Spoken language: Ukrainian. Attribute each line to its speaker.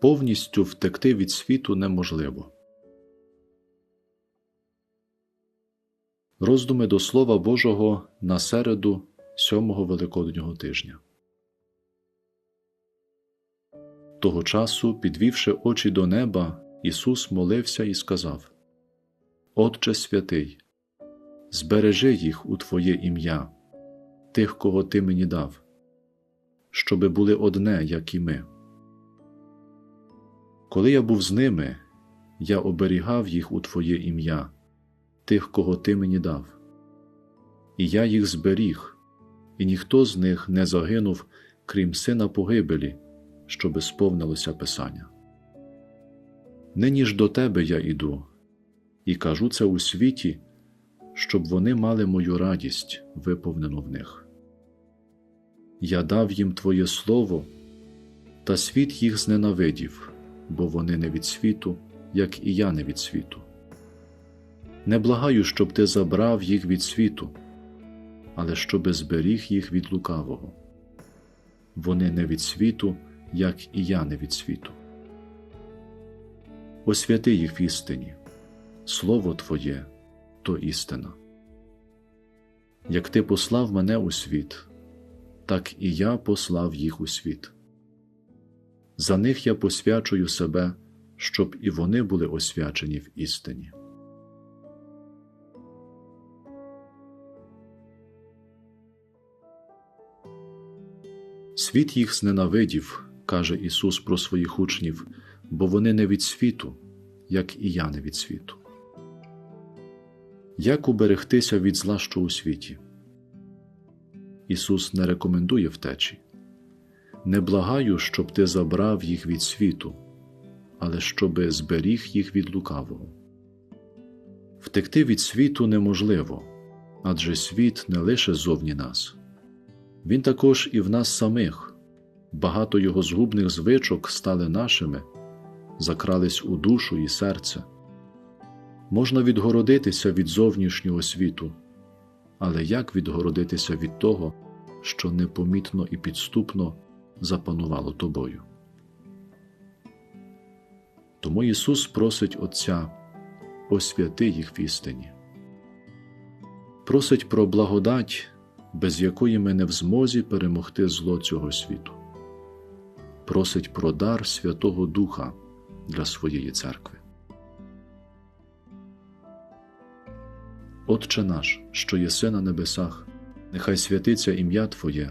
Speaker 1: повністю втекти від світу неможливо. Роздуми до Слова Божого на середу сьомого Великоднього тижня. Того часу, підвівши очі до неба, Ісус молився і сказав: Отче святий, збережи їх у Твоє ім'я, тих, кого Ти мені дав, щоби були одне, як і ми. Коли я був з ними, я оберігав їх у Твоє ім'я, тих, кого Ти мені дав. І я їх зберіг, і ніхто з них не загинув, крім сина погибелі, щоби сповнилося Писання. Нині ж до Тебе я іду, і кажу це у світі, щоб вони мали мою радість, виповнену в них. Я дав їм Твоє Слово, та світ їх зненавидів, бо вони не від світу, як і я не від світу. Не благаю, щоб ти забрав їх від світу, але щоби зберіг їх від лукавого. Вони не від світу, як і я не від світу. Освяти їх в істині, Слово Твоє то істина. Як ти послав мене у світ, так і я послав їх у світ. За них я посвячую себе, щоб і вони були освячені в істині. Світ їх зненавидів, каже Ісус про своїх учнів, бо вони не від світу, як і я не від світу. Як уберегтися від зла, що у світі? Ісус не рекомендує втечі. Не благаю, щоб ти забрав їх від світу, але щоби зберіг їх від лукавого. Втекти від світу неможливо, адже світ не лише зовні нас, він також і в нас самих. Багато його згубних звичок стали нашими, закрались у душу і серце. Можна відгородитися від зовнішнього світу, але як відгородитися від того, що непомітно і підступно запанувало тобою? Тому Ісус просить Отця освяти їх в істині, просить про благодать, без якої ми не в змозі перемогти зло цього світу, просить про дар Святого Духа для своєї церкви. Отче наш, що єси на небесах, нехай святиться ім'я Твоє,